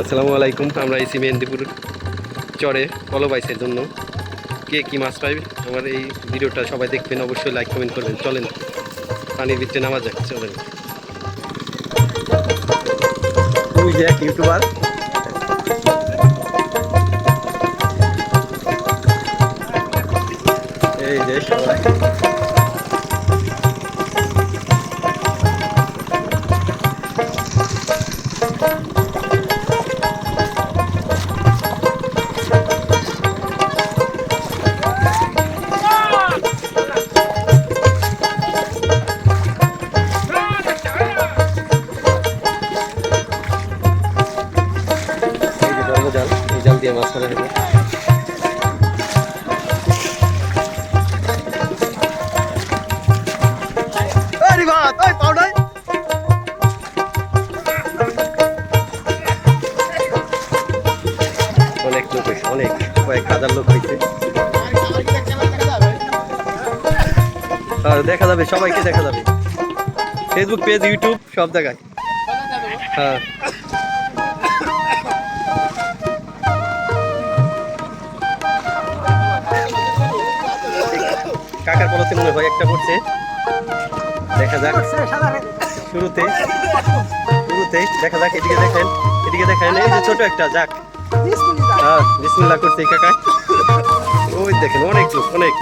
আসসালামু আলাইকুম, আমরা এসি মেহেন্দিপুর চরে কলবাইসের জন্য। কে কি মাছ পাইবে আমার এই ভিডিওটা সবাই দেখবেন, অবশ্যই লাইক কমেন্ট করবেন। চলেন, পানির ভিতরে নামা যাক, চলেন। তুই ইউটিউবার এই যে সবাই। দিয়ে মাছ হবে অনেক লোক হয়েছে অনেক কয়েক হাজার লোক হয়েছে। হ্যাঁ, দেখা যাবে সবাইকে দেখা যাবে। ফেসবুক পেজ ইউটিউব সব জায়গায়। হ্যাঁ। কাকার পলতে মনে হয় একটা পড়ছে দেখা যাক। শুরুতে শুরুতে দেখা যাক এদিকে দেখেন এদিকে দেখেন এই যে ছোট একটা যাক। হ্যাঁ বিসমিল্লাহ করছে কাকা ওই দেখেন অনেক লোক অনেক।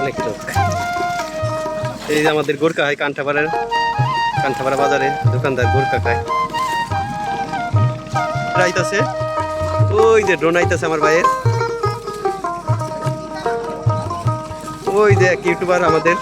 অনেক লোক। এই যে আমাদের গোরকা হয় কান্ঠাপাড়ার কান্ঠাপাড়া বাজারে দোকানদার গোরকা খায়। আইতাছে ওই যে ড্রোন আছে আমার ভাইয়ের। ওই যে ইউটিউবার আমাদের।